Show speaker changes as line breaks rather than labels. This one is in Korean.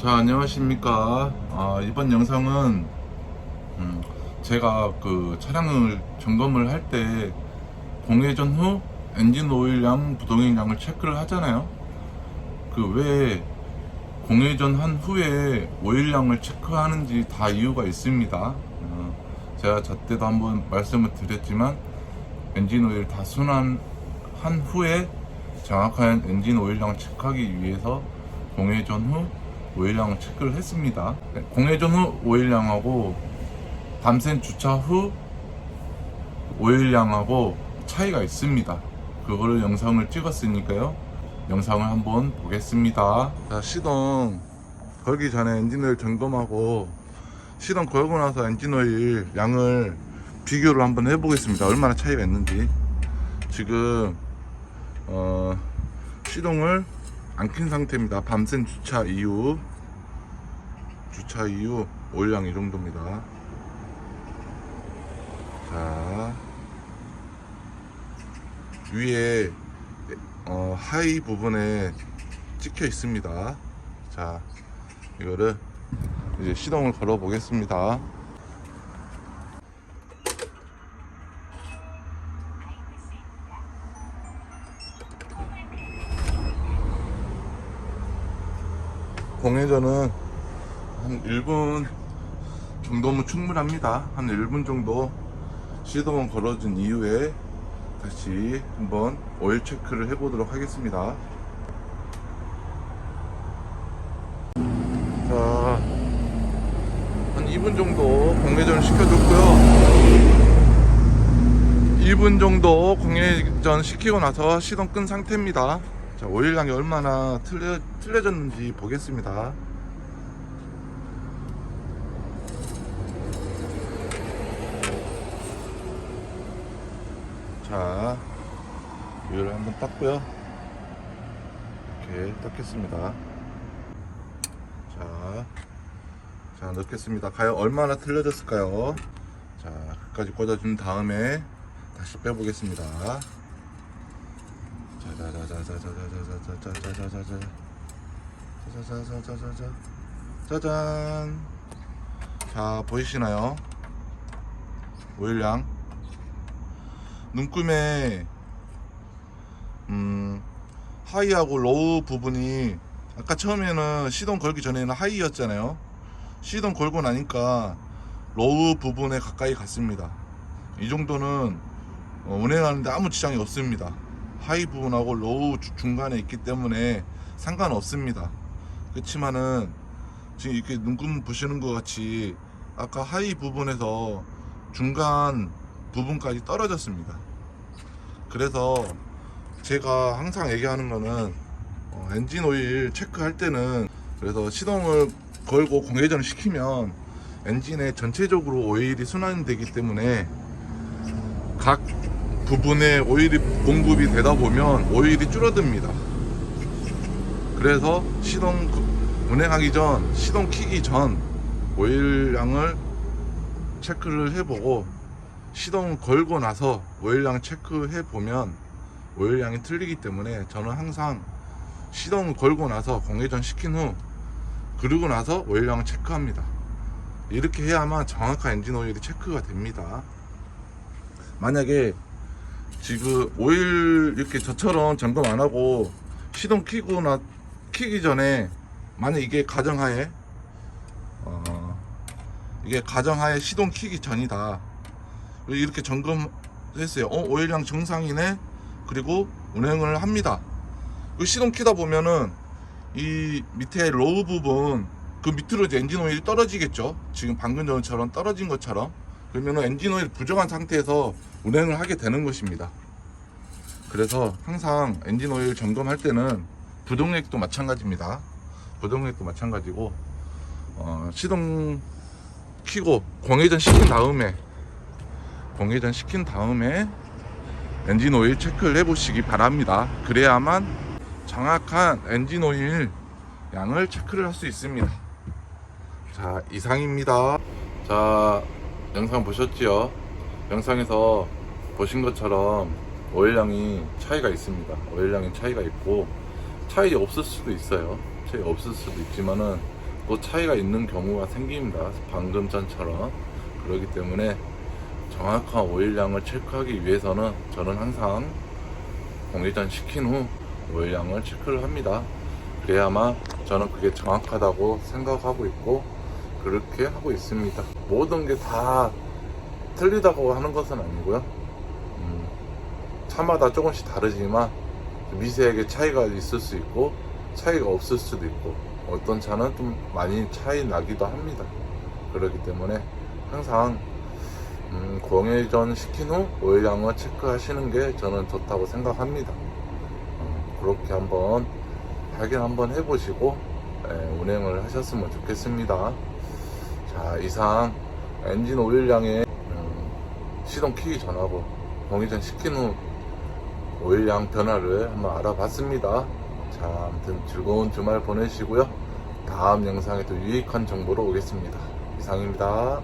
자 안녕하십니까. 아, 이번 영상은 음, 제가 그 차량을 점검을 할 때 공회전 후 엔진 오일량 부동액량을 체크를 하잖아요. 그 왜 공회전 한 후에 오일량을 체크하는지 다 이유가 있습니다. 어, 제가 저때도 한번 말씀을 드렸지만 엔진 오일 다 순환한 후에 정확한 엔진 오일량 체크하기 위해서 공회전 후 오일량 체크를 했습니다. 네, 공회전 후 오일량하고 밤샘 주차 후 오일량하고 차이가 있습니다. 그거를 영상을 찍었으니까요. 영상을 한번 보겠습니다. 자, 시동 걸기 전에 엔진오일 점검하고 시동 걸고 나서 엔진오일 양을 비교를 한번 해보겠습니다. 얼마나 차이가 있는지. 지금 어, 시동을 안 킨 상태입니다. 밤샘 주차 이후 주차 이후 오일량 이 정도입니다. 자 위에 어, 하이 부분에 찍혀 있습니다. 자 이거를 이제 시동을 걸어 보겠습니다. 공회전은 한 1분 정도면 충분합니다. 한 1분 정도 시동을 걸어준 이후에 다시 한번 오일 체크를 해 보도록 하겠습니다. 자, 한 2분 정도 공회전을 시켜줬고요. 2분 정도 공회전 시키고 나서 시동 끈 상태입니다. 자, 오일량이 얼마나 틀려, 틀려졌는지 보겠습니다. 자, 위를 한번 닦고요. 이렇게 닦겠습니다. 자, 자, 넣겠습니다. 과연 얼마나 틀려졌을까요? 자, 끝까지 꽂아준 다음에 다시 빼보겠습니다. 자자자자자자자자자자자자자자자자 자자자자자자자 짜잔 자 보이시나요? 오일량 눈금에 음 하이하고 로우 부분이 아까 처음에는 시동 걸기 전에는 하이였잖아요 시동 걸고 나니까 로우 부분에 가까이 갔습니다 이 정도는 어, 운행하는데 아무 지장이 없습니다 하이 부분하고 로우 주- 중간에 있기 때문에 상관없습니다 그렇지만은 지금 이렇게 눈금 보시는 것 같이 아까 하이 부분에서 중간 부분까지 떨어졌습니다. 그래서 제가 항상 얘기하는 거는 어, 엔진 오일 체크할 때는 그래서 시동을 걸고 공회전을 시키면 엔진에 전체적으로 오일이 순환되기 때문에 각 부분에 오일이 공급이 되다 보면 오일이 줄어듭니다. 그래서 시동 그- 운행하기 전 시동 키기 전 오일량을 체크를 해보고 시동 걸고 나서 오일량 체크해 보면 오일량이 틀리기 때문에 저는 항상 시동 걸고 나서 공회전 시킨 후 그러고 나서 오일량을 체크합니다. 이렇게 해야만 정확한 엔진 오일이 체크가 됩니다. 만약에 지금 오일 이렇게 저처럼 점검 안 하고 시동 키고 나 키기 전에 만약 이게 가정하에 어 이게 가정하에 시동 키기 전이다. 이렇게 점검했어요. 어 오일량 정상이네. 그리고 운행을 합니다. 그 시동 키다 보면은 이 밑에 로우 부분 그 밑으로 이제 엔진 오일이 떨어지겠죠? 지금 방금 전처럼 떨어진 것처럼. 그러면은 엔진 오일 부족한 상태에서 운행을 하게 되는 것입니다. 그래서 항상 엔진 오일 점검할 때는 부동액도 마찬가지입니다. 부동액도 마찬가지고 어, 시동 키고 공회전 시킨 다음에 공회전 시킨 다음에 엔진 오일 체크를 해보시기 바랍니다. 그래야만 정확한 엔진 오일 양을 체크를 할 수 있습니다. 자 이상입니다. 자 영상 보셨지요 영상에서 보신 것처럼 오일량이 차이가 있습니다 오일량이 차이가 있고 차이 없을 수도 있어요 차이 없을 수도 있지만은 또 차이가 있는 경우가 생깁니다. 방금 전처럼. 그렇기 때문에 정확한 오일량을 체크하기 위해서는 저는 항상 공기전 시킨 후 오일량을 체크를 합니다. 그래야만 저는 그게 정확하다고 생각하고 있고 그렇게 하고 있습니다. 모든 게 다 틀리다고 하는 것은 아니고요. 음, 차마다 조금씩 다르지만 미세하게 차이가 있을 수 있고 차이가 없을 수도 있고 어떤 차는 좀 많이 차이 나기도 합니다. 그렇기 때문에 항상 음, 공회전 시킨 후 오일량을 체크하시는 게 저는 좋다고 생각합니다. 음, 그렇게 한번 확인 한번 해보시고 예, 운행을 하셨으면 좋겠습니다. 자 이상 엔진 오일량의 음, 시동 키기 전하고 공회전 시킨 후 오일량 변화를 한번 알아봤습니다. 자 아무튼 즐거운 주말 보내시고요. 다음 영상에 또 유익한 정보로 오겠습니다. 이상입니다.